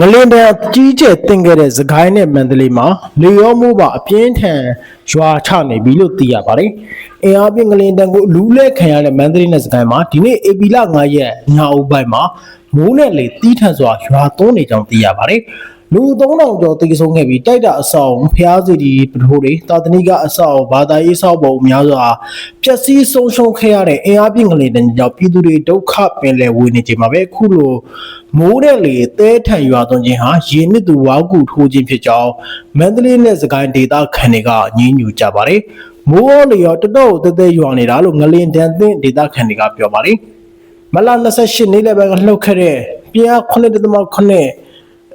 ငလင်တန်ကြီးကျယ်တင်ခဲ့တဲ့သခိုင်းနဲ့မန္တလေးမှာလေရောမိုးပါအပြင်းထန်ရွာချနေပြီလို့သိရပါတယ်။အင်အားပြင်းငလင်တန်ကိုလူလဲခံရတဲ့မန္တလေးနဲ့သခိုင်းမှာဒီနေ့ဧပြီလ9ရက်ညအုပ်ပိုင်းမှာမိုးနဲ့လေတီးထန်စွာရွာသွန်းနေကြောင်းသိရပါတယ်။ လူ3000ကျော်တေဆုံးခဲ့ပြီးတိုက်တာအဆောက်ဖျားစီဒီပထိုးတွေတာတနိကအဆောက်ဘာသာရေးဆောက်ပုံအများစွာပျက်စီးဆုံးရှုံးခဲ့ရတဲ့အင်အားပြင်းကလေးတန်းကြောင့်ပြည်သူတွေဒုက္ခပင်လယ်ဝေနေချိန်မှာပဲအခုလိုမိုးတဲ့လေတဲထန်ရွာသွန်းခြင်းဟာရေနစ်သူဝါကူထိုးခြင်းဖြစ်ကြောင်းမန္တလေးနဲ့စကိုင်းဒေသခံတွေကညင်းညူကြပါတယ်မိုးရောလေရောတတော့တဲတဲရွာနေတာလို့ငလင်တန်သင့်ဒေသခံတွေကပြောပါတယ်မလ28နေ့လည်းပဲလှုပ်ခဲ့တဲ့ပြင်း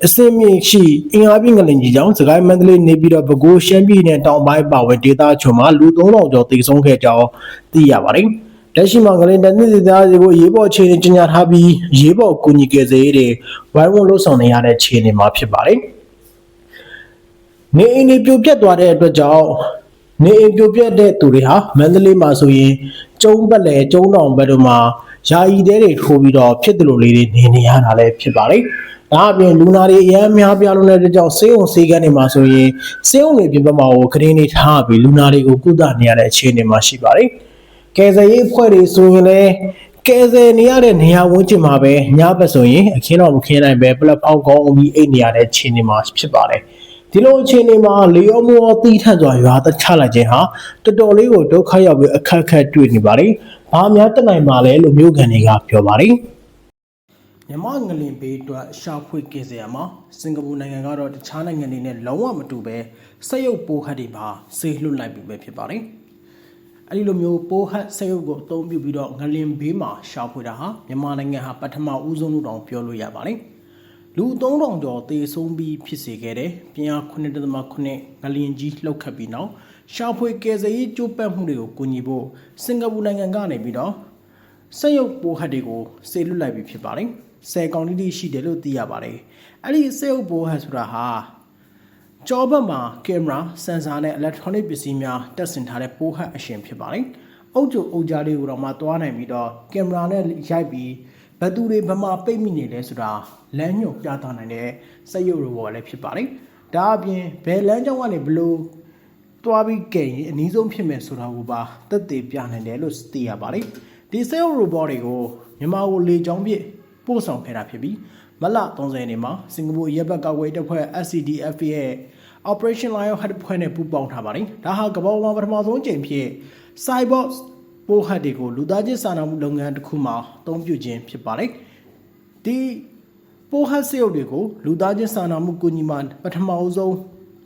အား9.9အစင်းမြင့်ရှိအင်အားပြင်းငလင်ကြီးကြောင့်စကိုင်းမန္တလေးနေပြီးတော့ပဲခူးရှမ်းပြည်နယ်တောင်ပိုင်းပါဝင်ဒေသချုံမှာလူ3000ကျော်တေဆုံးခဲ့ကြောင်းသိရပါတယ်။လက်ရှိမှာငလင်တန်သစ်ဒေသတွေကိုရေးပေါ်အခြေအနေကြီးညာထားပြီးရေးပေါ်ကူညီကယ်ဆယ်ရေးတွေဝိုင်းဝန်းလှုပ်ဆောင်နေရတဲ့အခြေအနေမှာဖြစ်ပါတယ်။နေအိမ်တွေပြိုပြက်သွားတဲ့အတွက်ကြောင့်နေအိမ်ပြိုပြက်တဲ့သူတွေဟာမန္တလေးမှာဆိုရင်ကျုံပတ်လေကျုံတောင်ဘက်တို့မှာယာယီတဲတွေထိုးပြီးတော့ဖြစ်တယ်လို့လေးတွေနေနေရတာလည်းဖြစ်ပါတယ်။ ဒါအပြင်လူနာတွေအများများပြားလုံးတဲ့အတွက်ကြောင့်ဆေးုံဆေးကန်းတွေမှာဆိုရင်ဆေးုံတွေပြင်ပမှာကိုခရင်းတွေထားပြီးလူနာတွေကိုကုသနေရတဲ့အခြေအနေမှာရှိပါတယ်။ကယ်ဆယ်ရေးအဖွဲ့တွေဆိုရင်လည်းကယ်ဆယ်နေရတဲ့နေရာဝန်းကျင်မှာပဲညဘက်ဆိုရင်အခင်းတော်မခင်းနိုင်ပဲပလက်ဖောက်ကောင်းပြီးအိတ်နေရတဲ့အခြေအနေမှာဖြစ်ပါတယ်။ဒီလိုအခြေအနေမှာလေယောမောတီးထန့်စွာရွာတချလိုက်ခြင်းဟာတော်တော်လေးကိုဒုက္ခရောက်ပြီးအခက်အခဲတွေ့နေပါတယ်။ဘာများတက်နိုင်ပါလဲလို့မျိုးကန်တွေကပြောပါတယ်။ မြမငလင်ဘေးအတွက်ရှာဖွေကင်ဆယ်ရမှာစင်ကာပူနိုင်ငံကတော့တခြားနိုင်ငံတွေနဲ့လုံးဝမတူပဲစက်ရုပ်ပိုးဟတ်တွေပါဆေးလွှတ်လိုက်ပြီပဲဖြစ်ပါတယ်။အဲဒီလိုမျိုးပိုးဟတ်စက်ရုပ်ကိုအသုံးပြုပြီးတော့ငလင်ဘေးမှာရှာဖွေတာဟာမြန်မာနိုင်ငံဟာပထမဦးဆုံးလို့တောင်ပြောလို့ရပါတယ်။လူ3000ကျော်တေဆုံးပြီးဖြစ်စေခဲ့တဲ့ပြင်အား9.9ငလင်ကြီးလှုပ်ခတ်ပြီးနောက်ရှာဖွေကယ်ဆယ်ရေးကြိုးပမ်းမှုတွေကိုကူညီဖို့စင်ကာပူနိုင်ငံကနေပြီးတော့စက်ရုပ်ပိုးဟတ်တွေကိုစေလွတ်လိုက်ပြီဖြစ်ပါတယ်။ ဆယ်ကောင်တိတိရှိတယ်လို့သိရပါတယ်။အဲ့ဒီစက်ရုပ်ပိုးဟတ်ဆိုတာဟာကြောဘက်မှာကင်မရာစင်ဆာနဲ့ electronic ပစ္စည်းများတက်ဆင်ထားတဲ့ပိုးဟတ်အရှင်ဖြစ်ပါတယ်။အုပ်ချုပ်အုပ်ကြားလေးကိုတော့မှသွားနိုင်ပြီးတော့ကင်မရာနဲ့ရိုက်ပြီးဘယ်သူတွေဘယ်မှာပိတ်မိနေလဲဆိုတာလမ်းညွှန်ပြသနိုင်တဲ့စက်ရုပ်ရောဘောလည်းဖြစ်ပါတယ်။ဒါအပြင်ဘယ်လမ်းကြောင်းကနေဘလို့သွားပြီးကြင်ရင်အနည်းဆုံးဖြစ်မယ်ဆိုတာကိုပါသက်သေပြနိုင်တယ်လို့သိရပါတယ်။ဒီစက်ရုပ်ရောဘောတွေကိုမြန်မာကိုလေကြောင်းပြ ပို့ဆောင်ခဲ့တာဖြစ်ပြီးမလ30ရက်နေ့မှာစင်ကာပူရပ်ဘက်ကောက်ွယ်တပ်ဖွဲ့ SCDF ရဲ့ Operation Lion Head ဖွဲ့နဲ့ပူးပေါင်းထားပါတယ်။ဒါဟာကမ္ဘာပေါ်မှာပထမဆုံးကြိမ်ဖြစ် Cyber ပိုးဟတ်တွေကိုလူသားချင်းစာနာမှုလုပ်ငန်းတစ်ခုမှာအသုံးပြုခြင်းဖြစ်ပါတယ်။ဒီပိုးဟတ်စရုပ်တွေကိုလူသားချင်းစာနာမှုကူညီမှာပထမအဆုံး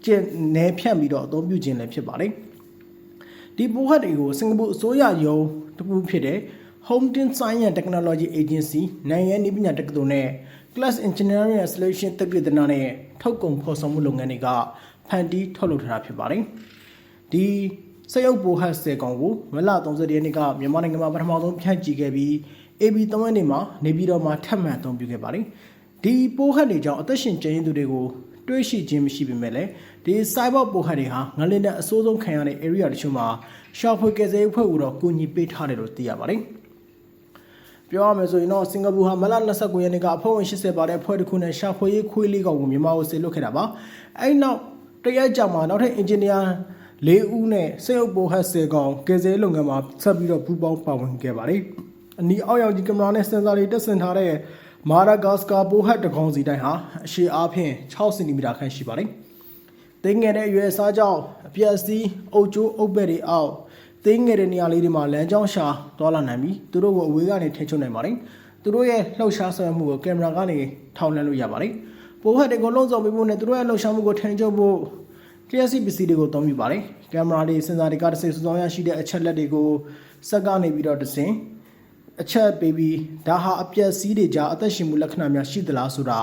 ကျင့်နေဖြန့်ပြီးတော့အသုံးပြုခြင်းလည်းဖြစ်ပါတယ်။ဒီပိုးဟတ်တွေကိုစင်ကာပူအစိုးရယုံတစ်ခုဖြစ်တဲ့ Hometon Science and Technology Agency နိုင်ငံနည်းပညာတက္ကသိုလ်နဲ့ Class Engineering and Solution တက္ကသိုလ်နဲ့ထုတ်ကုန်ဖော်ဆောင်မှုလုပ်ငန်းတွေကဖန်တီးထုတ်လုပ်ထားတာဖြစ်ပါတယ်။ဒီစက်ရုပ်ပိုဟတ်စေကောင်ကိုမလ30ရက်နေ့ကမြန်မာနိုင်ငံမှာပထမဆုံးဖြန့်ချီခဲ့ပြီး AB 3ရက်နေ့မှာနေပြည်တော်မှာထပ်မံအသုံးပြုခဲ့ပါတယ်။ဒီပိုဟတ်တွေကြောင့်အသက်ရှင်ကျန်ရင်းသူတွေကိုတွေးရှိခြင်းမရှိပေမဲ့လည်းဒီ cyber ပိုဟတ်တွေဟာငလင်းတဲ့အဆိုးဆုံးခံရတဲ့ area တချို့မှာရှာဖွေကယ်ဆယ်ရေးအဖွဲ့ကိုတော့ကူညီပေးထားတယ်လို့သိရပါတယ်။ ပြောရမယ်ဆိုရင်တော့စင်ကာပူဟာမလ29ရက်နေ့ကအဖွဲ့ဝင်80ပါတဲ့ဖွဲ့တစ်ခုနဲ့ရှာဖွေရေးခွေးလေးကောင်ကိုမြန်မာကိုဆေလွတ်ခဲ့တာပါအဲ့နောက်တရက်ကြာမှနောက်ထပ်အင်ဂျင်နီယာ၄ဦးနဲ့စေအုပ်ပိုဟတ်စေကောင်ကယ်ဆယ်လုပ်ငန်းမှာဆက်ပြီးတော့ပူးပေါင်းပါဝင်ခဲ့ပါတယ်အနီးအောက်ရောက်ကြီးကင်မရာနဲ့စင်ဆာတွေတက်ဆင်ထားတဲ့မာရာဂတ်စကာပိုဟတ်တကောင်စီတိုင်းဟာအရှည်အားဖြင့်6စင်တီမီတာခန့်ရှိပါတယ်တင်းငယ်တဲ့အရွယ်စားကြောင့်အပြက်စီးအုပ်ကျိုးအုပ်ပဲ့တွေအောက် တင်းငယ်တဲ့နေရာလေးတွေမှာလမ်းကြောင်းရှာသွားလာနိုင်ပြီးသူတို့ကိုအဝေးကနေထိန်းချုပ်နိုင်ပါတယ်သူတို့ရဲ့လှုပ်ရှားဆောင်ရွက်မှုကိုကင်မရာကနေထောက်လှမ်းလို့ရပါတယ်ပိုဟတ်တွေကိုလုံးစုံပေးဖို့နဲ့သူတို့ရဲ့လှုပ်ရှားမှုကိုထိန်းချုပ်ဖို့လျှက်စီပစ္စည်းတွေကိုသုံးပြပါတယ်ကင်မရာတွေစင်ဆာတွေကတစ်စိစုံရရှိတဲ့အချက်လက်တွေကိုစက်ကနေပြီးတော့တစင်အချက်ပေးပြီးဒါဟာအပြက်စီးတွေကြားအသက်ရှင်မှုလက္ခဏာများရှိသလားဆိုတာ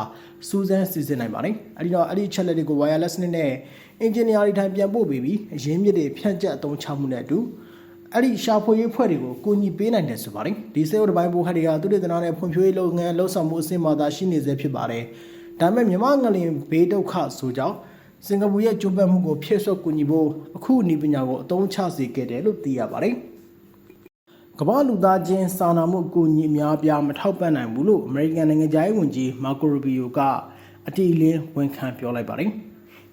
စူးစမ်းစစ်ဆေးနိုင်ပါတယ်အဲဒီတော့အဲ့ဒီအချက်လက်တွေကို wireless နဲ့အင်ဂျင်နီယာတွေထိုင်ပြန်ပို့ပေးပြီးအရင်းမြစ်တွေဖြန့်ကျက်အသုံးချမှုနဲ့အတူ အဲ့ဒီရှာဖွေရေးဖွဲ့တွေကိုကူညီပေးနိုင်တယ်ဆိုပါတယ်ဒီစေဝတပိုင်းဘိုးခတ်တွေကသူတေသနာနဲ့ဖွံ့ဖြိုးရေးလုပ်ငန်းလှုပ်ဆောင်မှုအဆင့်မှာသာရှိနေစေဖြစ်ပါတယ်ဒါပေမဲ့မြန်မာငလင်ဘေးဒုက္ခဆိုကြောင့်စင်ကာပူရဲ့ကျုံ့ပတ်မှုကိုဖြည့်ဆွတ်ကူညီဖို့အခုအနည်းပညာကိုအသုံးချစေခဲ့တယ်လို့သိရပါတယ်ကမ္ဘာလူသားချင်းစာနာမှုအကူအညီအများအပြားမထောက်ပံ့နိုင်ဘူးလို့အမေရိကန်နိုင်ငံသားရေးဝန်ကြီးမာကိုရူဘီယိုကအအတီလင်းဝန်ခံပြောလိုက်ပါတယ်။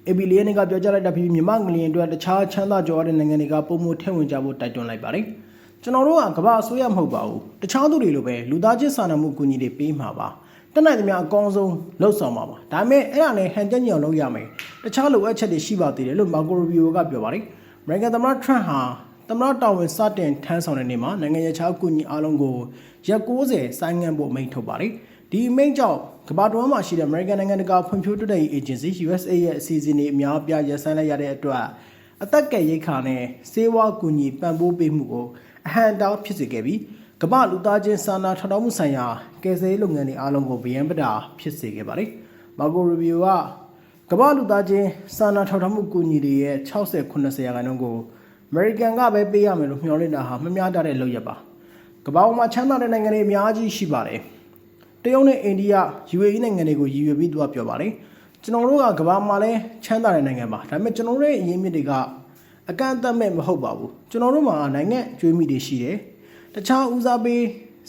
AB လေးကပြောကြားလိုက်တာဖြစ်ပြီးမြန်မာငလျင်အတွက်တခြားချမ်းသာကြွားတဲ့နိုင်ငံတွေကပုံမှုထည့်ဝင်ကြဖို့တိုက်တွန်းလိုက်ပါတယ်။ကျွန်တော်တို့ကကမ္ဘာအစိုးရမဟုတ်ပါဘူး။တခြားသူတွေလိုပဲလူသားချင်းစာနာမှုအကူအညီတွေပေးမှာပါ။တက်နိုင်သမျှအကောင်းဆုံးလှုပ်ဆောင်ပါပါ။ဒါပေမဲ့အဲ့ဒါနဲ့ဟန်ချက်ညောင်လုပ်ရမယ်။တခြားလိုအပ်ချက်တွေရှိပါသေးတယ်လို့မာကိုရိုဘီယိုကပြောပါတယ်။အမေရိကန်သမ္မတထရန့်ဟာသမ္မတတာဝန်စတင်ထမ်းဆောင်တဲ့နေ့မှာနိုင်ငံရေးခြားအကူအညီအားလုံးကိုရက်60ဆိုင်းငံ့ဖို့အမိန့်ထုတ်ပါတယ်။ ဒီအမိန့်ကြောင့်ကမ္ဘာတော်မှာရှိတဲ့ American နိုင်ငံတကာဖွံ့ဖြိုးတိုးတက်ရေး Agency USA ရဲ့အစီအစဉ်တွေအများအပြားရပ်ဆိုင်းလိုက်ရတဲ့အတွက်အသက်ကယ်ရိတ်ခါနဲ့စေဝါကူညီပံ့ပိုးပေးမှုကိုအဟန့်အတားဖြစ်စေခဲ့ပြီးကမ္ဘာလူသားချင်းစာနာထောက်ထားမှုဆိုင်ရာကယ်ဆယ်ရေးလုပ်ငန်းတွေအားလုံးကိုဗယံပဒါဖြစ်စေခဲ့ပါတယ်။မာကိုရီဗီယိုကကမ္ဘာလူသားချင်းစာနာထောက်ထားမှုကူညီတွေရဲ့60 90ရာခိုင်နှုန်းကိုအမေရိကန်ကပဲပေးရမယ်လို့မျှော်လင့်တာဟာမမျှတတဲ့လုပ်ရပါကမ္ဘာပေါ်မှာချမ်းသာတဲ့နိုင်ငံတွေအများကြီးရှိပါတယ် တရုတ်နဲ့အိန္ဒိယ UAE နိုင်ငံတွေကိုရည်ရွယ်ပြီးသူကပြောပါတယ်ကျွန်တော်တို့ကကမ္ဘာမှာလည်းချမ်းသာတဲ့နိုင်ငံပါဒါပေမဲ့ကျွန်တော်တို့ရဲ့အရင်းမြစ်တွေကအကန့်အသတ်မဲ့မဟုတ်ပါဘူးကျွန်တော်တို့မှာနိုင်ငံကျွေးမိတွေရှိတယ်တခြားဦးစားပေး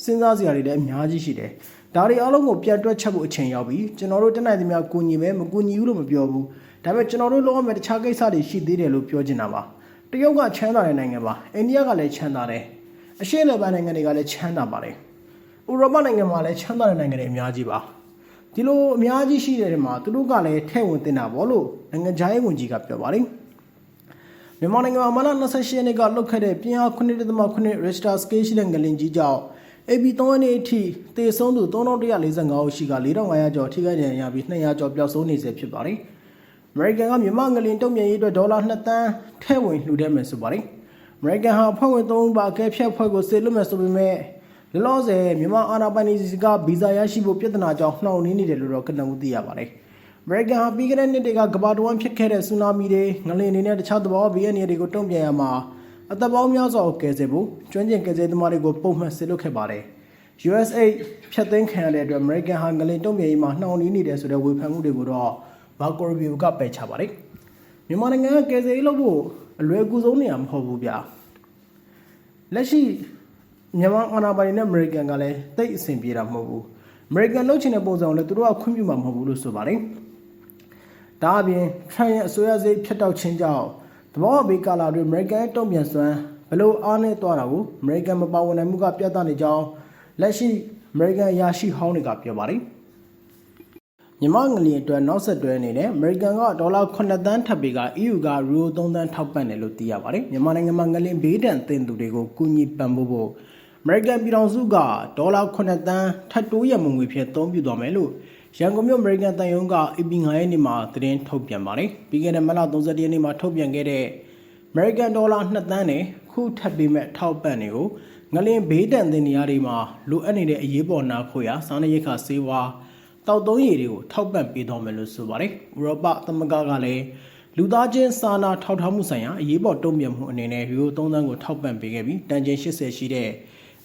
စဉ်းစားစရာတွေလည်းအများကြီးရှိတယ်ဒါတွေအားလုံးကိုပြတ်တွက်ချက်ဖို့အချိန်ရောက်ပြီကျွန်တော်တို့တက်နိုင်သမျှကူညီမယ်မကူညီဘူးလို့မပြောဘူးဒါပေမဲ့ကျွန်တော်တို့လုပ်ရမယ့်တခြားကိစ္စတွေရှိသေးတယ်လို့ပြောချင်တာပါတရုတ်ကချမ်းသာတဲ့နိုင်ငံပါအိန္ဒိယကလည်းချမ်းသာတယ်အရှေ့အလယ်ပိုင်းနိုင်ငံတွေကလည်းချမ်းသာပါတယ် ဥရောပနိုင်ငံမှာလည်းချမ်းသာတဲ့နိုင်ငံတွေအများကြီးပါဒီလိုအများကြီးရှိတဲ့နေရာမှာသူတို့ကလည်းထဲ့ဝင်တင်တာပေါ့လို့နိုင်ငံခြားရေးဝန်ကြီးကပြောပါတယ်မြန်မာနိုင်ငံမှာမလ28ရက်နေ့ကလုတ်ခဲ့တဲ့ပြင်းအား9.9 Richter scale ရှိတဲ့ငလင်ကြီးကြောင့် AB 3ရက်နေ့အထိသေဆုံးသူ3145ဦးရှိက4500ကျော်ထိခိုက်ဒဏ်ရာရပြီး200ကျော်ပျောက်ဆုံးနေစေဖြစ်ပါတယ်။ American ကမြန်မာငလင်တုံ့ပြန်ရေးအတွက်ဒေါ်လာ2သန်းထည့်ဝင်လှူဒါန်းမယ်ဆိုပါတယ်။ American ဟာဖွဲ့ဝင်3ဦးပါအကဲဖြတ်ဖွဲ့ကိုစေလွှတ်မယ်ဆိုပေမဲ့ လောလောဆယ်မြန်မာအာဏာပိုင်တွေစီကဗီဇာရရှိဖို့ပြဿနာကြောင့်နှောင့်နှေးနေတယ်လို့တော့ကနဦးသိရပါတယ်။ American ဟာပြီးခဲ့တဲ့နှစ်တွေကကမ္ဘာတဝန်းဖြစ်ခဲ့တဲ့ဆူနာမီတွေငလင်တွေနဲ့တခြားသဘာဝဘေးအန္တရာယ်တွေကိုတုံ့ပြန်ရမှာအသက်ပေါင်းများစွာကိုကယ်ဆယ်ဖို့ကျွမ်းကျင်ကယ်ဆယ်သမားတွေကိုပုံမှန်ဆေလွတ်ခဲ့ပါတယ်။ USA ဖြတ်သိမ်းခံရတဲ့အတွက် American ဟာငလင်တုံ့ပြန်ရေးမှာနှောင့်နှေးနေတယ်ဆိုတဲ့ဝေဖန်မှုတွေကိုတော့ဘာကိုရီဗီယိုကပယ်ချပါတယ်။မြန်မာနိုင်ငံကကယ်ဆယ်ရေးလုပ်ဖို့အလွယ်ကူဆုံးနေရာမဟုတ်ဘူးဗျာ။လက်ရှိ မြန်မာအာဏာပိုင်နဲ့ American ကလည်းတိတ်အဆင်ပြေတာမဟုတ်ဘူး။ American လုပ်ချင်တဲ့ပုံစံကိုလည်းသူတို့ကခွင့်ပြုမှာမဟုတ်ဘူးလို့ဆိုပါတယ်။ဒါအပြင် Trump ရဲ့အစိုးရစိတ်ဖြတ်တောက်ခြင်းကြောင့်တဘောဘေးကာလာတွေ American တုံ့ပြန်စွမ်းဘလို့အားနဲ့သွားတာကို American မပါဝင်နိုင်မှုကပြသနေကြောင်းလက်ရှိ American အရာရှိဟောင်းတွေကပြောပါတယ်။မြန်မာငလျင်အတွက်နောက်ဆက်တွဲအနေနဲ့ American ကဒေါ်လာ9သန်းထပ်ပေးက EU ကယူရို3သန်းထောက်ပံ့တယ်လို့သိရပါတယ်။မြန်မာနိုင်ငံမှာငလျင်ဘေးဒဏ်သင့်သူတွေကိုကူညီပံ့ပိုးဖို့ American ပြည်ထောင်စုကဒေါ်လာ9သန်းထပ်တိုးရမငွေဖြင့်သုံးပြုသွားမယ်လို့ရန်ကုန်မြို့ American တန်ယုံက AP 9ရက်နေ့မှာသတင်းထုတ်ပြန်ပါတယ်။ပြီးခဲ့တဲ့မလ31ရက်နေ့မှာထုတ်ပြန်ခဲ့တဲ့ American ဒေါ်လာ2သန်းနဲ့ခုထပ်ပေးမဲ့ထောက်ပံ့တွေကိုငလင်ဘေးဒဏ်သင့်နေရာတွေမှာလိုအပ်နေတဲ့အရေးပေါ်နာဖို့ရစားနပ်ရိက္ခာဆေးဝါးတောက်သုံးရည်တွေကိုထောက်ပံ့ပေးသွားမယ်လို့ဆိုပါတယ်။ဥရောပသမဂ္ဂကလည်းလူသားချင်းစာနာထောက်ထားမှုဆိုင်ရာအရေးပေါ်တုံ့ပြန်မှုအနေနဲ့ယူရို3သန်းကိုထောက်ပံ့ပေးခဲ့ပြီးတန်ချိန်80ရှိတဲ့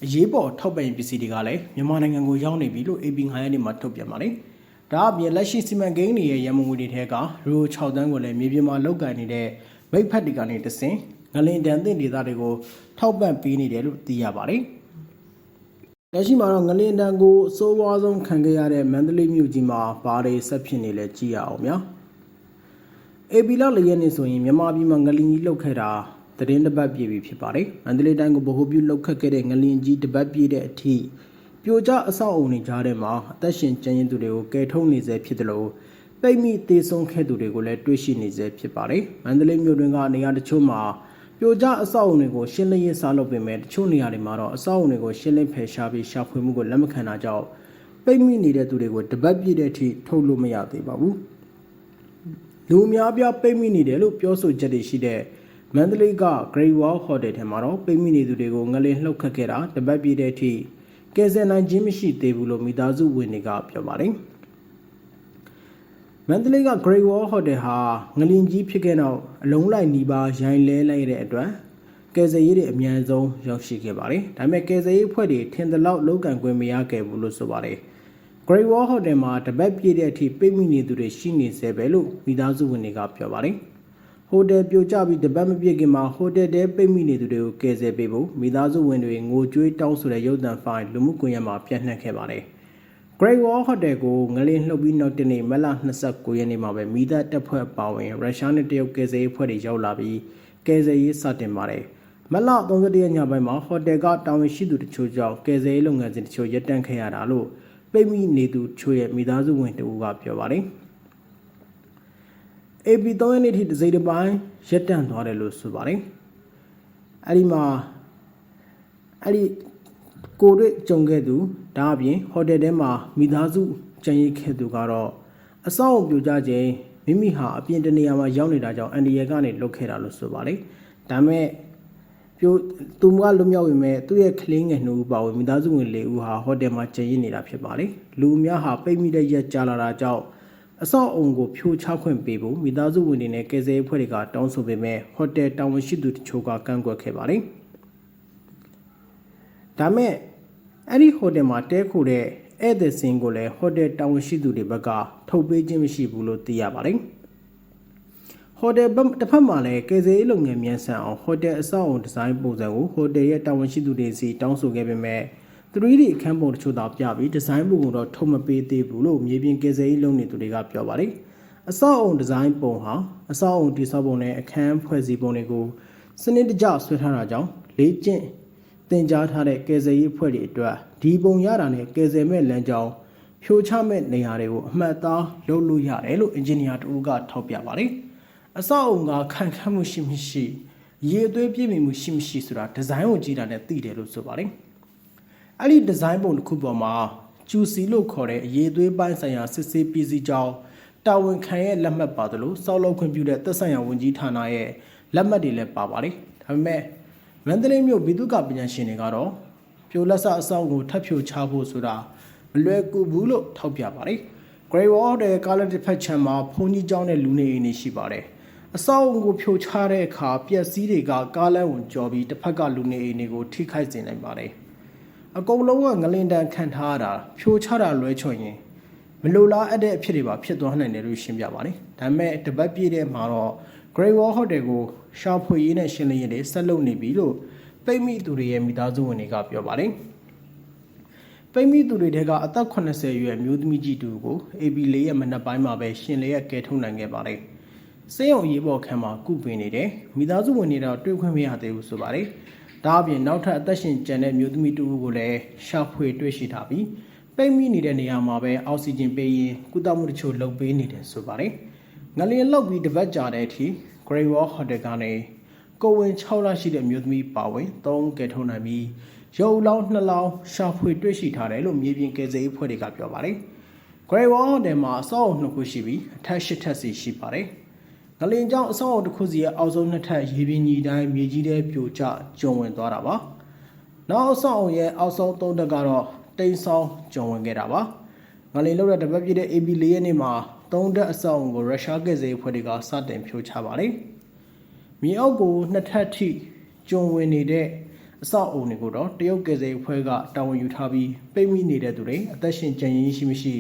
အရေးပေါ်ထောက်ပံ့ရေးပစ္စည်းတွေကလည်းမြန်မာနိုင်ငံကိုရောက်နေပြီလို့ AP 9ရက်နေ့မှာထုတ်ပြန်ပါတယ်။ဒါအပြင်လက်ရှိစီမံကိန်းတွေရဲ့ရန်မုံငွေတွေထဲကယူရို6သန်းကိုလည်းမြေပြင်မှာလောက်ကန်နေတဲ့မိတ်ဖက်တွေကနေတဆင်ငလင်တန်သင့်ဒေသတွေကိုထောက်ပံ့ပေးနေတယ်လို့သိရပါတယ်။လက်ရှိမှာတော့ငလင်တန်ကိုအဆိုးဝါးဆုံးခံခဲ့ရတဲ့မန္တလေးမြို့ကြီးမှာဘာတွေဆက်ဖြစ်နေလဲကြည့်ရအောင်ဗျာ။ AB လောက်လည်းရနေဆိုရင်မြန်မာပြည်မှာငလင်ကြီးလှုပ်ခဲ့တာ သတင်းတပတ်ပြည့်ပြီဖြစ်ပါတယ်။မန္တလေးတိုင်းကိုဗဟိုပြုလှုပ်ခတ်ခဲ့တဲ့ငလင်ကြီးတပတ်ပြည့်တဲ့အထိပြိုကျအဆောက်အုံတွေကြားထဲမှာအသက်ရှင်ကျန်ရင်သူတွေကိုကယ်ထုတ်နေစေဖြစ်တယ်လို့ပိတ်မိသေးဆုံးခဲ့သူတွေကိုလည်းတွေ့ရှိနေစေဖြစ်ပါတယ်။မန္တလေးမြို့တွင်ကနေရာတချို့မှာပြိုကျအဆောက်အုံတွေကိုရှင်းလင်းရေးစားလုပ်ပေမဲ့တချို့နေရာတွေမှာတော့အဆောက်အုံတွေကိုရှင်းလင်းဖယ်ရှားပြီးရှာဖွေမှုကိုလက်မခံတာကြောင့်ပိတ်မိနေတဲ့သူတွေကိုတပတ်ပြည့်တဲ့အထိထုတ်လို့မရသေးပါဘူး။လူအများပြားပိတ်မိနေတယ်လို့ပြောဆိုချက်တွေရှိတဲ့ မန္တလေးက Great Wall Hotel ထဲမှာတော့ပိတ်မိနေသူတွေကိုငလင်လှုပ်ခတ်ခဲ့တာတပတ်ပြည့်တဲ့အထိကယ်ဆယ်နိုင်ခြင်းမရှိသေးဘူးလို့မိသားစုဝင်တွေကပြောပါတယ်။မန္တလေးက Great Wall Hotel ဟာငလင်ကြီးဖြစ်ခဲ့နောက်အလုံးလိုက်နီးပါးရိုင်းလဲလိုက်တဲ့အတွက်ကယ်ဆယ်ရေးတွေအများဆုံးရောက်ရှိခဲ့ပါတယ်။ဒါပေမဲ့ကယ်ဆယ်ရေးအဖွဲ့တွေထင်သလောက်လောက်ကန်ခွင့်မရခဲ့ဘူးလို့ဆိုပါတယ်။ Great Wall Hotel မှာတပတ်ပြည့်တဲ့အထိပိတ်မိနေသူတွေရှိနေစေပဲလို့မိသားစုဝင်တွေကပြောပါတယ်။ ဟိုတယ်ပြိုကျပြီးတပတ်မပြည့်ခင်မှာဟိုတယ်တဲပိတ်မိနေသူတွေကိုကယ်ဆယ်ပေးဖို့မိသားစုဝင်တွေငိုကြွေးတောင်းဆိုတဲ့ရုပ်သံဖိုင်လူမှုကွန်ရက်မှာပြန့်နှံ့ခဲ့ပါတယ်။ Great Wall Hotel ကိုငလင်လှုပ်ပြီးနောက်တနေ့မလ29ရက်နေ့မှာပဲမိသားတပ်ဖွဲ့ပါဝင်ရုရှားနဲ့တရုတ်ကယ်ဆယ်ရေးဖွဲ့တွေရောက်လာပြီးကယ်ဆယ်ရေးစတင်ပါတယ်။မလ31ရက်ညပိုင်းမှာဟိုတယ်ကတာဝန်ရှိသူတချို့ကြောင့်ကယ်ဆယ်ရေးလုပ်ငန်းစဉ်တချို့ရပ်တန့်ခဲ့ရတာလို့ပိတ်မိနေသူတချို့ရဲ့မိသားစုဝင်တဦးကပြောပါတယ်။ AP 3ရက်နေ့ထိတစ်စိတ်တစ်ပိုင်းရပ်တန့်သွားတယ်လို့ဆိုပါတယ်။အဲ့ဒီမှာအဲ့ဒီကိုတွေ့ကြုံခဲ့သူဒါအပြင်ဟိုတယ်ထဲမှာမိသားစုကြံရိတ်ခဲ့သူကတော့အဆောက်အုံပြိုကျခြင်းမိမိဟာအပြင်တနေရာမှာရောက်နေတာကြောင့်အန်ဒီရကနေလွတ်ခဲ့တာလို့ဆိုပါတယ်။ဒါမဲ့ပြိုသူကလွတ်မြောက်ပေမဲ့သူ့ရဲ့ကလေးငယ်နှစ်ဦးပါဝင်မိသားစုဝင်၄ဦးဟာဟိုတယ်မှာကြံရိတ်နေတာဖြစ်ပါတယ်။လူအများဟာပိတ်မိတဲ့ရက်ကြာလာတာကြောင့် အဆောက်အုံကိုဖြိုချခွင့်ပေးဖို့မိသားစုဝင်တွေနဲ့ကယ်ဆယ်ရေးအဖွဲ့တွေကတောင်းဆိုပေမဲ့ဟိုတယ်တာဝန်ရှိသူတချို့ကကန့်ကွက်ခဲ့ပါတယ်။ဒါမဲ့အဲ့ဒီဟိုတယ်မှာတဲခိုတဲ့ဧည့်သည်စင်းကိုလည်းဟိုတယ်တာဝန်ရှိသူတွေဘက်ကထုတ်ပေးခြင်းမရှိဘူးလို့သိရပါတယ်။ဟိုတယ်တစ်ဖက်မှာလည်းကယ်ဆယ်ရေးလုပ်ငန်းမြန်ဆန်အောင်ဟိုတယ်အဆောက်အုံဒီဇိုင်းပုံစံကိုဟိုတယ်ရဲ့တာဝန်ရှိသူတွေစီတောင်းဆိုခဲ့ပေမဲ့ 3D အခန်းပုံတချို့သာပြပြီးဒီဇိုင်းပုံကတော့ထုတ်မပေးသေးဘူးလို့မြေပြင်ကယ်ဆယ်ရေးလုပ်နေသူတွေကပြောပါတယ်။အဆောက်အုံဒီဇိုင်းပုံဟာအဆောက်အုံတိစောက်ပုံနဲ့အခန်းဖွဲ့စည်းပုံတွေကိုစနစ်တကျဆွဲထားတာကြောင့်လေးကျင့်တင်ကြားထားတဲ့ကယ်ဆယ်ရေးအဖွဲ့တွေအတွက်ဒီပုံရတာနဲ့ကယ်ဆယ်မဲ့လမ်းကြောင်းဖြိုချမဲ့နေရာတွေကိုအမှတ်သားလုပ်လို့ရတယ်လို့အင်ဂျင်နီယာတူကထောက်ပြပါတယ်။အဆောက်အုံကခံခတ်မှုရှိမရှိရေအသွေးပြည့်မီမှုရှိမရှိဆိုတာဒီဇိုင်းကိုကြည့်တာနဲ့သိတယ်လို့ဆိုပါတယ်။ အဲ့ဒီဒီဇိုင်းပုံတစ်ခုပေါ်မှာကျူစီလို့ခေါ်တဲ့အရေးသွေးပိုင်းဆိုင်ရာစစ်ဆေးပြည်စည်းကြောင်းတာဝန်ခံရဲ့လက်မှတ်ပါတယ်လို့စောက်လောက်ခွင့်ပြုတဲ့သက်ဆိုင်ရာဝန်ကြီးဌာနရဲ့လက်မှတ်တွေလည်းပါပါတယ်။ဒါပေမဲ့မန္တလေးမြို့ဘိတုကပညာရှင်တွေကတော့ပြိုလက်ဆအဆောင်ကိုထပ်ဖြိုချဖို့ဆိုတာမလွယ်ကူဘူးလို့ထောက်ပြပါတယ်။ Grey Wall တဲ့ကားလက်တစ်ဖက်ချမ်းမှာဘုံကြီးကျောင်းတဲ့လူနေအိမ်တွေရှိပါတယ်။အဆောက်အုံကိုဖြိုချတဲ့အခါပျက်စီးတွေကကားလမ်းကိုကျော်ပြီးတစ်ဖက်ကလူနေအိမ်တွေကိုထိခိုက်စေနိုင်ပါတယ်။ အကုန်လုံးကငလင်တန်ခံထားရတာဖြိုချတာလွဲချွန်ရင်မလိုလားအပ်တဲ့အဖြစ်တွေပါဖြစ်သွားနိုင်တယ်လို့ရှင်းပြပါတယ်။ဒါပေမဲ့တပတ်ပြည့်တဲ့မှာတော့ Grey Wall Hotel ကိုရှာဖွေရေးနဲ့ရှင်းလင်းရေးတွေဆက်လုပ်နေပြီလို့ပိတ်မိသူတွေရဲ့မိသားစုဝင်တွေကပြောပါတယ်။ပိတ်မိသူတွေတဲကအသက်80အရွယ်မျိုးသမီးကြီးတူကို AB4 ရဲ့မနက်ပိုင်းမှာပဲရှင်လေးရဲ့ကဲထုတ်နိုင်ခဲ့ပါတယ်။စေယုံရေးပေါ်ခန်းမှာကုပင်နေတယ်။မိသားစုဝင်တွေတော့တွေ့ခွင့်မရသေးဘူးဆိုပါတယ်။ ဒါအပြင်နောက်ထပ်အသက်ရှင်ကျန်တဲ့မျိုးသမီးတူကိုလည်းရှာဖွေတွေ့ရှိထားပြီးပိတ်မိနေတဲ့နေရာမှာပဲအောက်ဆီဂျင်ပေးရင်ကုသမှုတချို့လုပ်ပေးနေတယ်ဆိုပါတယ်။ငလျင်လောက်ပြီးတစ်ပတ်ကြာတဲ့အထိ Grey Wall Hotel ကနေကိုဝင်6လရှိတဲ့မျိုးသမီးပါဝင်3ကဲထုတ်နိုင်ပြီးရုပ်လောင်း2လောင်းရှာဖွေတွေ့ရှိထားတယ်လို့မြေပြင်ကယ်ဆယ်ရေးဖွဲ့တွေကပြောပါတယ်။ Grey Wall Hotel မှာအဆောက်အုံနှစ်ခုရှိပြီးအထက်၈ထပ်စီရှိပါတယ်။ ငလင်ကြောင့်အဆောက်အုံတစ်ခုစီရဲ့အောက်ဆုံးနှစ်ထပ်ရေပြင်ကြီးတိုင်းမြေကြီးထဲပြိုကျကျုံဝင်သွားတာပါ။နောက်အဆောက်အုံရဲ့အောက်ဆုံးသုံးထပ်ကတော့တိမ်ဆောင်ကျုံဝင်ခဲ့တာပါ။ငလင်လောက်တဲ့တပတ်ပြည့်တဲ့ AB ၄ရက်နေ့မှာသုံးတက်အဆောက်အုံကိုရုရှားကယ်ဆယ်ရေးဖွဲ့တွေကစတင်ဖြိုချပါတယ်။မြေအောက်ကိုနှစ်ထပ်ထိကျုံဝင်နေတဲ့အဆောက်အုံတွေကိုတော့တရုတ်ကယ်ဆယ်ရေးဖွဲ့ကတာဝန်ယူထားပြီးပိတ်မိနေတဲ့သူတွေအသက်ရှင်ကြံရင်းရှိမရှိ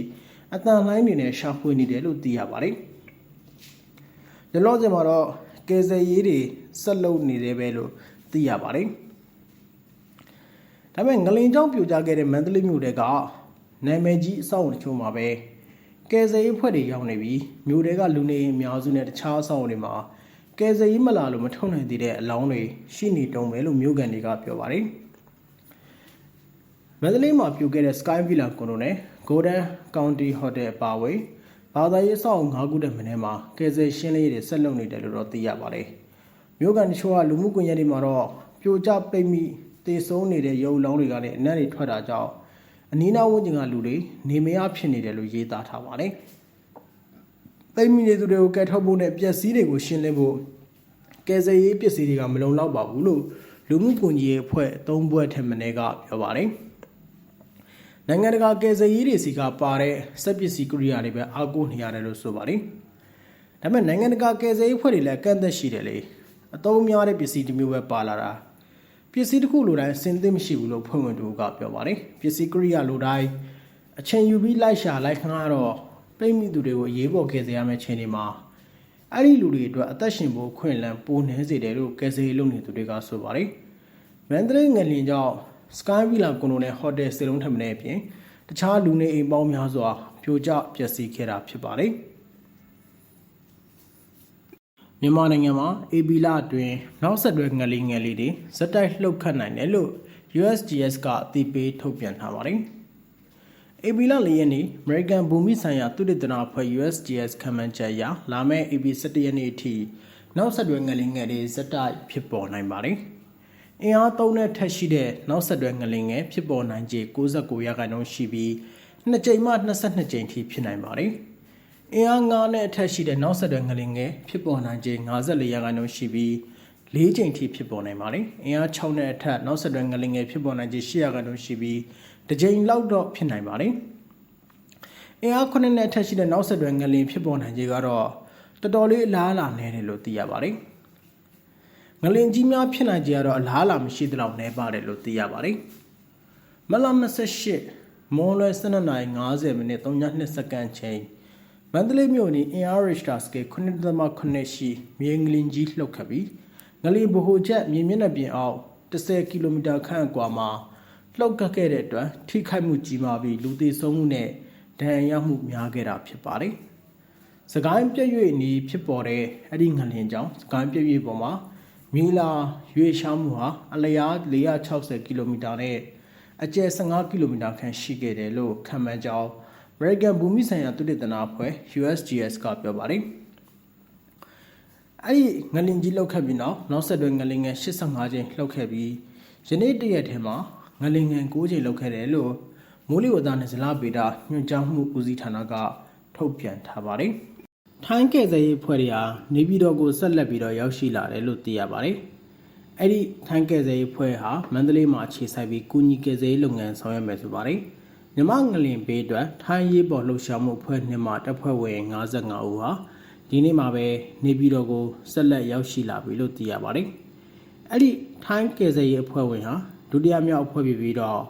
အတန်လိုင်းတွေနဲ့ရှာဖွေနေတယ်လို့သိရပါတယ်။ ဒီလောဆယ်မှာတော့ကယ်ဆယ်ရေးတွေဆက်လုပ်နေတယ်ပဲလို့သိရပါတယ်။ဒါပေမဲ့ငလင်ကြောင့်ပြိုကျခဲ့တဲ့မန္တလေးမြို့တွေကနာမည်ကြီးအဆောက်အုံတချို့မှာပဲကယ်ဆယ်ရေးဖွဲ့တွေရောက်နေပြီးမြို့တွေကလူနေအများစုနဲ့တခြားအဆောက်အုံတွေမှာကယ်ဆယ်ရေးမလာလို့မထုတ်နိုင်သေးတဲ့အလောင်းတွေရှိနေတုံးပဲလို့မြို့ကန်တွေကပြောပါတယ်။မန္တလေးမှာပြိုခဲ့တဲ့ Sky Villa ကွန်ဒိုနဲ့ Golden County Hotel အပါအဝင် ဘာသာရေးအဆောက်အုံ၅ခုတည်းမင်းမှာကယ်ဆယ်ရှင်းလင်းရေးတွေဆက်လုပ်နေတယ်လို့တော့သိရပါတယ်။မြို့ကန်တချို့ကလူမှုကွန်ရက်တွေမှာတော့ပြိုကျပိတ်မိတေဆုံးနေတဲ့ရုပ်လောင်းတွေကလည်းအနက်တွေထွက်တာကြောင့်အနီးနားဝန်းကျင်ကလူတွေနေမရဖြစ်နေတယ်လို့ရေးသားထားပါတယ်။သိမ်းမိနေသူတွေကိုကယ်ထုတ်ဖို့နဲ့ပျက်စီးတွေကိုရှင်းလင်းဖို့ကယ်ဆယ်ရေးပစ္စည်းတွေကမလုံလောက်ပါဘူးလို့လူမှုကွန်ရက်အဖွဲ့သုံးဘွဲ့ထက်မင်းကပြောပါတယ်။ နိုင်ငံတကာကယ်ဆယ်ရေးတွေစီကပါတဲ့စက်ပစ္စည်းကိရိယာတွေပဲအားကိုးနေရတယ်လို့ဆိုပါတယ်။ဒါပေမဲ့နိုင်ငံတကာကယ်ဆယ်ရေးအဖွဲ့တွေလည်းကန့်သက်ရှိတယ်လေ။အသုံးများတဲ့ပစ္စည်းတစ်မျိုးပဲပါလာတာ။ပစ္စည်းတစ်ခုလိုတိုင်းအစင်သင့်မရှိဘူးလို့ဖွင့်ဝင်သူကပြောပါတယ်။ပစ္စည်းကိရိယာလိုတိုင်းအချိန်ယူပြီးလိုက်ရှာလိုက်ခန်းကတော့ပိတ်မိသူတွေကိုအရေးပေါ်ကယ်ဆယ်ရမယ့်ချိန်တွေမှာအဲ့ဒီလူတွေအတွက်အသက်ရှင်ဖို့ခွင့်လန်းပိုနှဲစေတယ်လို့ကယ်ဆယ်ရေးလုပ်နေသူတွေကဆိုပါတယ်။မန္တလေးငလင်ကြောင့် Sky Villa ကွန်ဒိုနဲ့ဟိုတယ်စေလုံးထပ်မင်းအပြင်တခြားလူနေအိမ်ပေါင်းများစွာပြိုကျပျက်စီးခဲ့တာဖြစ်ပါတယ်မြန်မာနိုင်ငံမှာ AB လအတွင်းနောက်ဆက်တွဲငလီငယ်လေးတွေဇက်တိုက်လှုပ်ခတ်နိုင်တယ်လို့ USGS ကအသိပေးထုတ်ပြန်ထားပါတယ်။ AB လ၄ရက်နေ့ American ဘူမိဆိုင်ရာသုတေသနအဖွဲ့ USGS ခန့်မှန်းချက်အရလာမယ့် AB 17ရက်နေ့အထိနောက်ဆက်တွဲငလီငယ်တွေဇက်တိုက်ဖြစ်ပေါ်နိုင်ပါတယ်။ အင်အားသုံးတဲ့ထက်ရှိတဲ့နောက်ဆက်တွဲငလီငယ်ဖြစ်ပေါ်နိုင်ခြေ69ရာခိုင်နှုန်းရှိပြီးနှစ်ကြိမ်မှ22ကြိမ်ထိဖြစ်နိုင်ပါတယ်။အင်အား9နဲ့အထက်ရှိတဲ့နောက်ဆက်တွဲငလင်ငယ်ဖြစ်ပေါ်နိုင်ခြေ54ရာခိုင်နှုန်းရှိပြီး၄ကြိမ်ထိဖြစ်ပေါ်နိုင်ပါတယ်။အင်အား6နဲ့အထက်နောက်ဆက်တွဲငလင်ငယ်ဖြစ်ပေါ်နိုင်ခြေ8ရာခိုင်နှုန်းရှိပြီးတစ်ကြိမ်လောက်တော့ဖြစ်နိုင်ပါတယ်။အင်အား9နဲ့အထက်ရှိတဲ့နောက်ဆက်တွဲငလင်ဖြစ်ပေါ်နိုင်ခြေကတော့တော်တော်လေးအလားအလာနည်းတယ်လို့သိရပါတယ်။ ငလင်ကြီးများဖြစ်နိုင်ခြေကတော့အလားအလာမရှိသလောက်နည်းပါတယ်လို့သိရပါတယ်။မလ28မွန်လွယ်12:50မိနစ်32စက္ကန့်ချိန်မန္တလေးမြို့နယ်အင်အားရစ်တာစကေ9.8ရှိမြေငလင်ကြီးလှုပ်ခတ်ပြီးငလင်ဗဟိုချက်မြေမျက်နှာပြင်အောက်10ကီလိုမီတာခန့်အကွာမှာလှုပ်ခတ်ခဲ့တဲ့အတွက်ထိခိုက်မှုကြီးမားပြီးလူသေဆုံးမှုနဲ့ဒဏ်ရာရမှုများခဲ့တာဖြစ်ပါတယ်။စကိုင်းပြည့်ရွေ့နီးဖြစ်ပေါ်တဲ့အဲ့ဒီငလင်ကြောင့်စကိုင်းပြည့်ရွေ့ပေါ်မှာ မီလာရွေ့ရှားမှုဟာအလျား460ကီလိုမီတာနဲ့အကျယ်15ကီလိုမီတာခန့်ရှိခဲ့တယ်လို့ခန့်မှန်းကြောင်း American ဘူမိဆိုင်ရာသုတေသနအဖွဲ့ USGS ကပြောပါတယ်။အဲ့ဒီငလင်ကြီးလောက်ခတ်ပြီးနောက်နောက်ဆက်တွဲငလင်ငယ်85ချိန်လှုပ်ခဲ့ပြီးယနေ့တရက်ထဲမှာငလင်ငယ်9ချိန်လှုပ်ခဲ့တယ်လို့မိုးလေဝသနဲ့ဇလဗေဒညွှန်ကြားမှုဦးစီးဌာနကထုတ်ပြန်ထားပါတယ်။ ထိုင်းကယ်ဆယ်ရေးအဖွဲ့တွေဟာနေပြည်တော်ကိုဆက်လက်ပြီးတော့ရောက်ရှိလာတယ်လို့သိရပါတယ်။အဲ့ဒီထိုင်းကယ်ဆယ်ရေးအဖွဲ့ဟာမန္တလေးမှာအခြေစိုက်ပြီးကုညီကယ်ဆယ်ရေးလုပ်ငန်းဆောင်ရွက်မယ်ဆိုပါတယ်။မြမငလင်ပေးအတွက်ထိုင်းရေးပေါ်လှုပ်ရှားမှုအဖွဲ့နှစ်မှတပ်ဖွဲ့ဝင်55ဦးဟာဒီနေ့မှာပဲနေပြည်တော်ကိုဆက်လက်ရောက်ရှိလာပြီလို့သိရပါတယ်။အဲ့ဒီထိုင်းကယ်ဆယ်ရေးအဖွဲ့ဝင်ဟာဒုတိယမြောက်အဖွဲ့ဖြစ်ပြီးတော့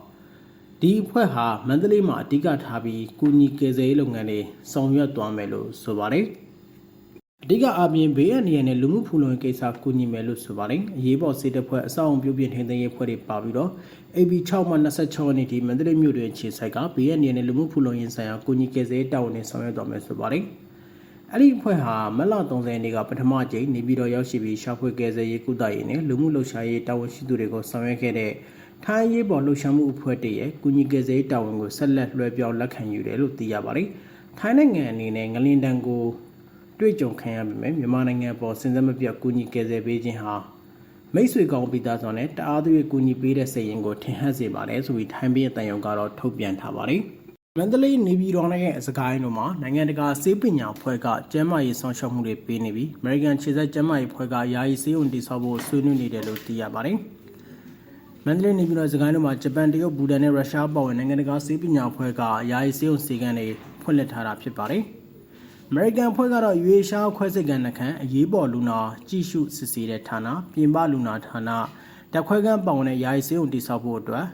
ဒီအဖွဲ့ဟာမန္တလေးမှာအဓိကထားပြီးကုညီကယ်ဆယ်ရေးလုပ်ငန်းတွေဆောင်ရွက်သွားမယ်လို့ဆိုပါတယ်။ အဓိကအပြင်ဘေးအန္တရာယ်နဲ့လူမှုဖူလုံရေးကိစ္စကူညီမယ်လို့ဆိုပါတယ်။အရေးပေါ်စေတဖွဲ့အဆောက်အုံပြုပြင်ထိန်းသိမ်းရေးဖွဲ့တွေပါပြီးတော့ AB 6မှ26ရက်နေ့ဒီမန္တလေးမြို့တွင်ခြေဆိုင်ကဘေးအန္တရာယ်နဲ့လူမှုဖူလုံရေးဆိုင်ရာကူညီကယ်ဆယ်ရေးတာဝန်တွေဆောင်ရွက်သွားမယ်ဆိုပါတယ်။အဲ့ဒီအဖွဲ့ဟာမလ30ရက်နေ့ကပထမကြိမ်နေပြည်တော်ရောက်ရှိပြီးရှာဖွေကယ်ဆယ်ရေးကုသရေးနဲ့လူမှုလှုပ်ရှားရေးတာဝန်ရှိသူတွေကိုဆောင်ရွက်ခဲ့တဲ့ထိုင်းရေးပေါ်လှုပ်ရှားမှုအဖွဲ့တည်းရဲ့ကူညီကယ်ဆယ်ရေးတာဝန်ကိုဆက်လက်လွှဲပြောင်းလက်ခံယူတယ်လို့သိရပါတယ်။ထိုင်းနိုင်ငံအနေနဲ့ငလင်တန်ကို တွေ့ကြုံခံရပေမဲ့မြန်မာနိုင်ငံပေါ်စဉ်ဆက်မပြတ်ကူညီကယ်ဆယ်ပေးခြင်းဟာမိတ်ဆွေကောင်းပိသားစွာနဲ့တအားသွေးကူညီပေးတဲ့စိတ်ရင်းကိုထင်ဟပ်စေပါတယ်ဆိုပြီးထိုင်းပြည်တန်ယုံကတော့ထုတ်ပြန်ထားပါတယ်။မန္တလေးနေပြည်တော်နဲ့စကိုင်းတို့မှာနိုင်ငံတကာစေပညာဖွဲ့ကကျန်းမာရေးဆောင်ရှောက်မှုတွေပေးနေပြီး American ခြေဆက်ကျန်းမာရေးဖွဲ့ကယာယီစေုံတည်ဆောက်ဖို့ဆွေးနွေးနေတယ်လို့သိရပါတယ်။မန္တလေးနေပြည်တော်စကိုင်းတို့မှာဂျပန်တရုတ်ဘူတန်နဲ့ရုရှားပေါ်ဝင်နိုင်ငံတကာစေပညာဖွဲ့ကယာယီစေုံစီကံတွေဖွင့်လှစ်ထားတာဖြစ်ပါတယ်။ American ဖွဲ့ကတော့ရွေရှားခွဲစိတ်ကန်နှခမ်းအရေးပေါ်လူနာကြည့်ရှုစစ်ဆေးတဲ့ဌာနပြင်ပလူနာဌာနတက်ခွဲကန်းပေါင်နဲ့ယာယီစေုံတိဆောက်ဖို့အတွက်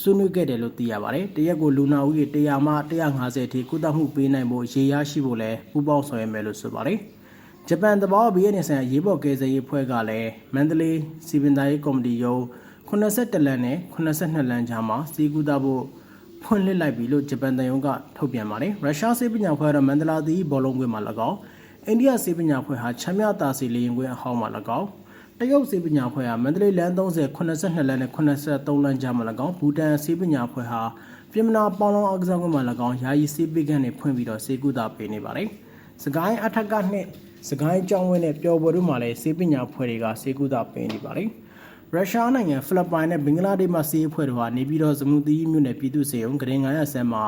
ဆွေးနွေးခဲ့တယ်လို့သိရပါတယ်။တရက်ကိုလူနာဦးရေ100မှ150အထိကုသမှုပေးနိုင်ဖို့ရေရရှိဖို့လည်းပူးပေါင်းဆောင်ရွက်မယ်လို့ဆိုပါတယ်။ဂျပန်သဘောဘီရဲ့နေဆိုင်ရေးပေါ်ကယ်ဆယ်ရေးဖွဲ့ကလည်းမန္တလေးစီပင်သားရေးကော်မတီရုံး82လမ်းနဲ့82လမ်းကြားမှာစီကူတာဖို့ ဖွင့်လှစ်လိုက်ပြီလို့ဂျပန်တန်ယုံကထုတ်ပြန်ပါတယ်။ရုရှားစေပညာဖွဲ့ကတော့မန္တလာသီးဘောလုံးကွင်းမှာ၎င်းအိန္ဒိယစေပညာဖွဲ့ဟာချမ်းမြတာစီလေရင်ကွင်းအဟောင်းမှာ၎င်းတရုတ်စေပညာဖွဲ့ဟာမန္တလေးလမ်း30 82လမ်းနဲ့83လမ်းကြားမှာ၎င်းဘူတန်စေပညာဖွဲ့ဟာပြည်မနာပေါလောင်းအကစားကွင်းမှာ၎င်းယာယီစေပကန်းတွေဖွင့်ပြီးတော့စေကုသပေးနေပါတယ်။စကိုင်းအထက်ကနှစ်စကိုင်းကျောင်းဝင်းနဲ့ပျော်ပွဲတို့မှာလည်းစေပညာဖွဲ့တွေကစေကုသပေးနေပါတယ်။ ရုရှားနိုင်ငံဖိလစ်ပိုင်နဲ့ဘင်္ဂလားဒေ့ရှ်မှစီးအဖွဲ့တို့ဟာနေပြည်တော်စမှုတီးမြို့နယ်ပြည်သူ့စေယုံဂရင်900ဆန်းမှာ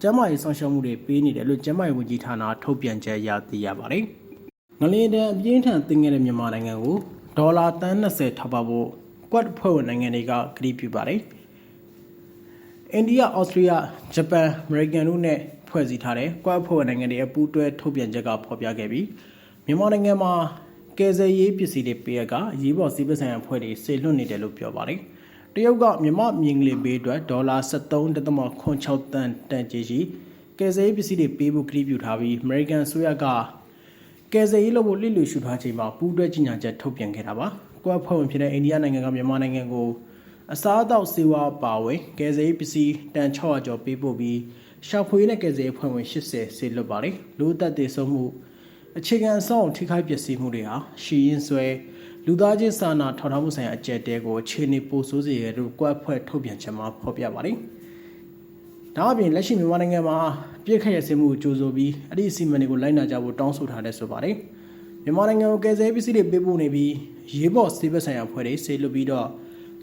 ကျန်းမာရေးဆောင်ရှောက်မှုတွေပေးနေတယ်လို့ကျန်းမာရေးဝန်ကြီးဌာနထုတ်ပြန်ချက်ရသိရပါတယ်။ငလျင်တန်အပြင်းထန်တင်ခဲ့တဲ့မြန်မာနိုင်ငံကိုဒေါ်လာတန်း20ထောက်ပံ့ဖို့ကွက်ဖွဲ့ဝင်နိုင်ငံတွေကကတိပြုပါတယ်။အိန္ဒိယ၊ဩစတြေးလျ၊ဂျပန်၊အမေရိကန်တို့နဲ့ဖွဲ့စည်းထားတဲ့ကွက်ဖွဲ့ဝင်နိုင်ငံတွေအပူးတွဲထုတ်ပြန်ချက်ကဖော်ပြခဲ့ပြီးမြန်မာနိုင်ငံမှာ ကယ်ဆယ်ရေးပစ္စည်းတွေပေးရကအရေးပေါ်စီးပွားဆိုင်ရာဖွဲ့တွေစေလွှတ်နေတယ်လို့ပြောပါတယ်။တရုတ်ကမြမမြင်ကလေးပေးအတွက်ဒေါ်လာ73.6တန်တန်ကြေးရှိကယ်ဆယ်ရေးပစ္စည်းတွေပေးဖို့ကတိပြုထားပြီး American ဆိုရကကယ်ဆယ်ရေးလုပ်ဖို့လှစ်လူရှုထားချိန်မှာပူးတွဲကြီးညာချက်ထုတ်ပြန်ခဲ့တာပါ။ကွာဖွဲ့ဝင်ဖြစ်တဲ့အိန္ဒိယနိုင်ငံကမြန်မာနိုင်ငံကိုအစားအသောက်စေဝါအပါအဝင်ကယ်ဆယ်ရေးပစ္စည်းတန်600ကျော်ပေးပို့ပြီးရှောက်ဖွေးနဲ့ကယ်ဆယ်ရေးအဖွဲ့ဝင်80ဆေလွတ်ပါတယ်လူအသက်သေဆုံးမှု အခြေခံအဆောက်အုံထိခိုက်ပျက်စီးမှုတွေဟာရှီရင်ဆွဲလူသားချင်းစာနာထောက်ထားမှုဆိုင်ရာအကြက်တဲကိုအခြေအနေပိုဆိုးစေရလို့ကွက်ဖွဲ့ထုတ်ပြန်ချက်မှာဖော်ပြပါတယ်ဒါအပြင်လက်ရှိမြန်မာနိုင်ငံမှာပြည့်ခက်ရစင်မှုကိုကြိုးဆိုပြီးအဲ့ဒီအစီအမံတွေကိုလိုက်နာကြဖို့တောင်းဆိုထားတဲ့ဆိုပါတယ်မြန်မာနိုင်ငံကိုကယ်ဆယ်ရေးပစ္စည်းတွေပေးပို့နေပြီးရေးပေါ်စေဘက်ဆိုင်ရာဖွဲ့တွေဆေလွတ်ပြီးတော့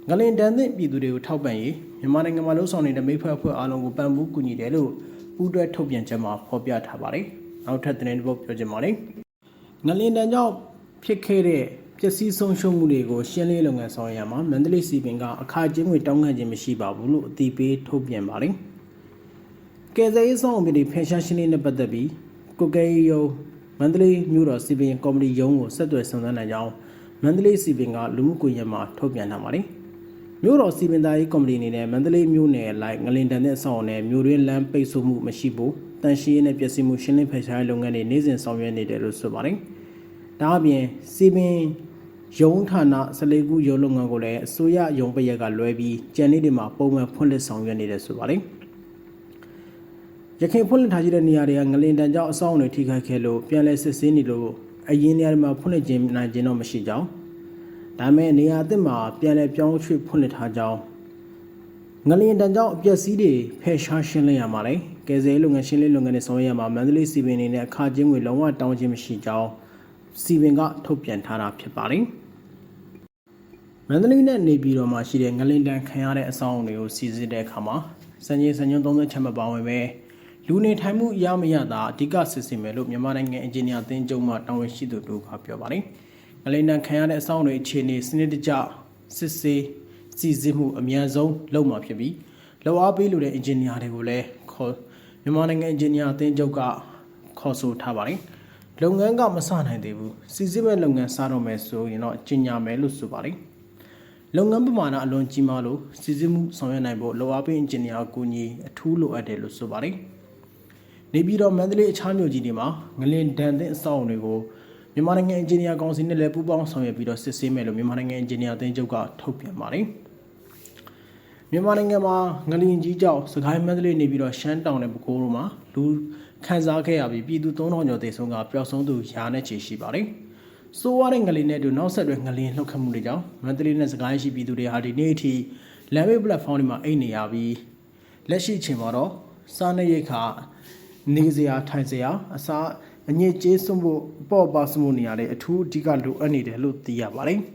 ငလင်တန်သင့်ပြည်သူတွေကိုထောက်ပံ့ရေးမြန်မာနိုင်ငံမှာလှုပ်ဆောင်နေတဲ့မိဖက်အဖွဲ့အားလုံးကိုပံ့ပိုးကူညီတယ်လို့ပူးတွဲထုတ်ပြန်ချက်မှာဖော်ပြထားပါတယ်။ နောက်ထပ်သတင်းတစ်ပုဒ်ပြောချင်ပါတယ်။ငလင်တန်ကြောင့်ဖြစ်ခဲ့တဲ့ပျက်စီးဆုံးရှုံးမှုတွေကိုရှင်းလင်းလုပ်ငန်းဆောင်ရွက်ရမှာမန္တလေးစီပင်ကအခါကျင်းငွေတောင်းခံခြင်းမရှိပါဘူးလို့အသိပေးထုတ်ပြန်ပါတယ်။ကယ်ဆယ်ရေးဆောင်အုံပြည်ဖန်ရှားရှင်းလင်းတဲ့ပတ်သက်ပြီးကိုကဲယုံမန္တလေးမြို့တော်စီပင်ကော်မတီရုံးကိုဆက်သွယ်ဆောင်ရွက်နိုင်ကြောင်းမန္တလေးစီပင်ကလူမှုကွန်ရက်မှာထုတ်ပြန်ထားပါတယ်။မြို့တော်စီပင်သားရေးကော်မတီအနေနဲ့မန္တလေးမြို့နယ်လိုက်ငလင်တန်တဲ့အဆောင်နဲ့မြို့တွင်းလမ်းပိတ်ဆို့မှုမရှိဘူး တန်ရှင်းရေးနဲ့ပြည်စည်းမှုရှင်းလင်းဖယ်ရှားရေးလုပ်ငန်းတွေနေ့စဉ်ဆောင်ရွက်နေတယ်လို့ဆိုပါတယ်။ဒါအပြင်စီပင်ရုံးဌာန14ခုရုံးလုပ်ငန်းကိုလည်းအစိုးရရုံးပရက်ကလွဲပြီးကြံနေ့တွေမှာပုံမှန်ဖွင့်လှစ်ဆောင်ရွက်နေတယ်ဆိုပါတယ်။ရခိုင်ဖွင့်လှစ်ထားကြတဲ့နေရာတွေကငလင်တန်ကြောင့်အဆောင်တွေထိခိုက်ခဲ့လို့ပြန်လည်စစ်ဆေးနေလို့အရင်နေရာတွေမှာဖွင့်လှစ်ခြင်းနိုင်ခြင်းတော့မရှိကြောင်းဒါမဲ့နေရာအသစ်မှာပြန်လည်ပြောင်းရွှေ့ဖွင့်လှစ်ထားကြောင်းငလျင်တန်ကြောင့်အပျက်စီးတွေဖယ်ရှားရှင်းလင်းရမှာလေ ကယ်ဆယ်ရေးလုပ်ငန်းရှင်းလင်းလုပ်ငန်းတွေဆောင်ရွက်ရမှာမန္တလေးစီပင်နေနဲ့အခါချင်းငွေလုံးဝတောင်းခြင်းမရှိကြောင်းစီပင်ကထုတ်ပြန်ထားတာဖြစ်ပါတယ်မန္တလေးနဲ့နေပြည်တော်မှာရှိတဲ့ငလင်တန်ခံရတဲ့အဆောင်အုံတွေကိုစီစစ်တဲ့အခါမှာစံချိန်စံညွှန်း30ချက်မပါဝင်ပဲလူနေထိုင်မှုရမရတာအဓိကစစ်စစ်မယ်လို့မြန်မာနိုင်ငံအင်ဂျင်နီယာအသင်းချုပ်မှတာဝန်ရှိသူတို့ကပြောပါတယ်။ငလိန်တန်ခံရတဲ့အဆောင်တွေအခြေအနေစနစ်တကျစစ်ဆေးစီစစ်မှုအများဆုံးလုပ်မှာဖြစ်ပြီးလောက်အားပေးလို့တဲ့အင်ဂျင်နီယာတွေကိုလည်းခေါ် မြန်မာနိုင်ငံအင်ဂျင်နီယာအသင်းချုပ်ကခေါ်ဆိုထားပါတယ်။လုပ်ငန်းကမစနိုင်သေးဘူး။စီစစ်မဲ့လုပ်ငန်းစတော့မယ်ဆိုရင်တော့ကြီးညာမယ်လို့ဆိုပါတယ်။လုပ်ငန်းပမာဏအလွန်ကြီးမားလို့စီစစ်မှုဆောင်ရွက်နိုင်ဖို့လောက်အားပေးအင်ဂျင်နီယာအကူအညီအထူးလိုအပ်တယ်လို့ဆိုပါတယ်။နေပြည်တော်မန္တလေးအခြားမြို့ကြီးတွေမှာငလင်ဒဏ်သင့်အဆောက်အုံတွေကိုမြန်မာနိုင်ငံအင်ဂျင်နီယာကောင်စီနဲ့လည်းပူးပေါင်းဆောင်ရွက်ပြီးတော့စစ်ဆေးမယ်လို့မြန်မာနိုင်ငံအင်ဂျင်နီယာအသင်းချုပ်ကထုတ်ပြန်ပါတယ်။ မြန်မာနိုင်ငံမှာငလင်ကြီးကြောင့်စကိုင်းမန္တလေးနေပြီးတော့ရှမ်းတောင်နဲ့ပဲခူးတို့မှာလူခန်းစားခဲ့ရပြီးပြည်သူ3000ကျော်သေဆုံးကပျောက်ဆုံးသူရာနဲ့ချီရှိပါတယ်။စိုးရတဲ့ငလင်နဲ့အတူနောက်ဆက်တွဲငလင်လှုပ်ခတ်မှုတွေကြောင့်မန္တလေးနဲ့စကိုင်းရှိပြည်သူတွေဟာဒီနေ့အထိလမ်းဘေးပလက်ဖောင်းတွေမှာအိတ်နေရပြီးလက်ရှိအချိန်မှာတော့စားနေရိတ်ခါနေစရာထိုင်စရာအစားအညစ်အကြေးစွန့်ဖို့အပေါ့အပါစွန့်ဖို့နေရာတွေအထူးအဓိကလိုအပ်နေတယ်လို့သိရပါတယ်။